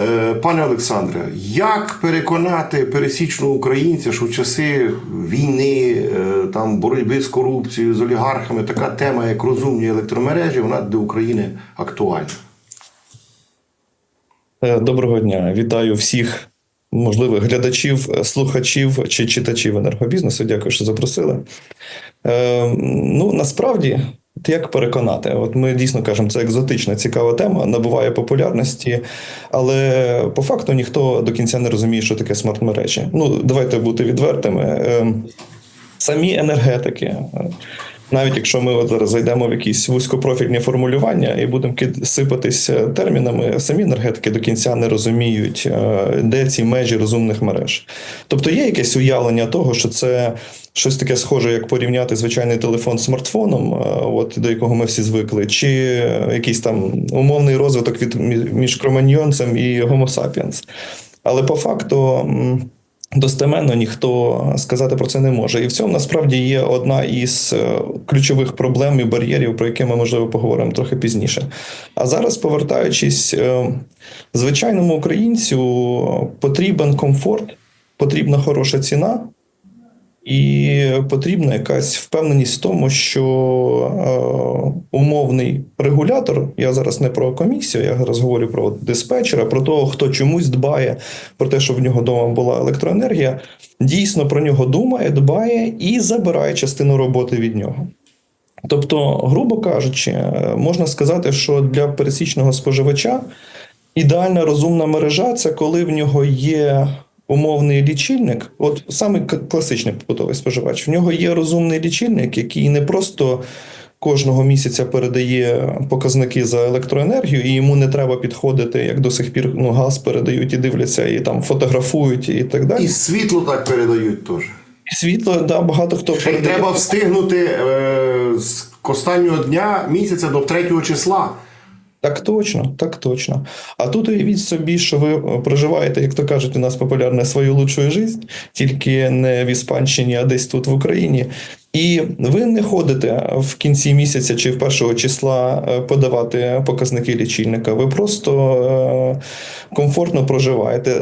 Е, Пане Олександре, як переконати пересічного українця, що в часи війни, е, там боротьби з корупцією, з олігархами, така тема, як розумні електромережі, вона для України актуальна? Е, Доброго дня. Вітаю всіх можливих глядачів, слухачів чи читачів енергобізнесу. Дякую, що запросили. Ну, насправді, як переконати? От ми дійсно кажемо, це екзотична, цікава тема, набуває популярності, але по факту ніхто до кінця не розуміє, що таке смарт-мережі. Ну, давайте бути відвертими. Е, самі енергетики. Навіть якщо ми от зараз зайдемо в якісь вузькопрофільні формулювання і будемо сипатися термінами, самі енергетики до кінця не розуміють, е, де ці межі розумних мереж. Тобто є якесь уявлення того, що це щось таке схоже, як порівняти звичайний телефон з смартфоном, е, от до якого ми всі звикли, чи якийсь там умовний розвиток від між кроманьйонцем і Homo sapiens. Але по факту. Достеменно ніхто сказати про це не може, і в цьому насправді є одна із е, ключових проблем і бар'єрів, про які ми можливо поговоримо трохи пізніше. А зараз, повертаючись, е, звичайному українцю потрібен комфорт, потрібна хороша ціна, і потрібна якась впевненість в тому, що е, умовний регулятор, я зараз не про комісію, я зараз говорю про диспетчера, про того, хто чомусь дбає про те, щоб в нього вдома була електроенергія, дійсно про нього думає, дбає і забирає частину роботи від нього. Тобто, грубо кажучи, е, можна сказати, що для пересічного споживача ідеальна розумна мережа це коли в нього є умовний лічильник. От саме класичний побутовий споживач. В нього є розумний лічильник, який не просто кожного місяця передає показники за електроенергію, і йому не треба підходити, як до сих пір ну, газ передають і дивляться, і там фотографують, і так далі. І світло так передають теж. І світло, да, багато хто Ще й треба встигнути е, з останнього дня місяця до 3 числа. Так точно, так точно. А тут уявіть собі, що ви е, проживаєте, як то кажуть, у нас популярне свою лучшую життя, тільки не в Іспанщині, а десь тут в Україні. І ви не ходите в кінці місяця чи в першого числа е, подавати показники лічильника. Ви просто е, комфортно проживаєте.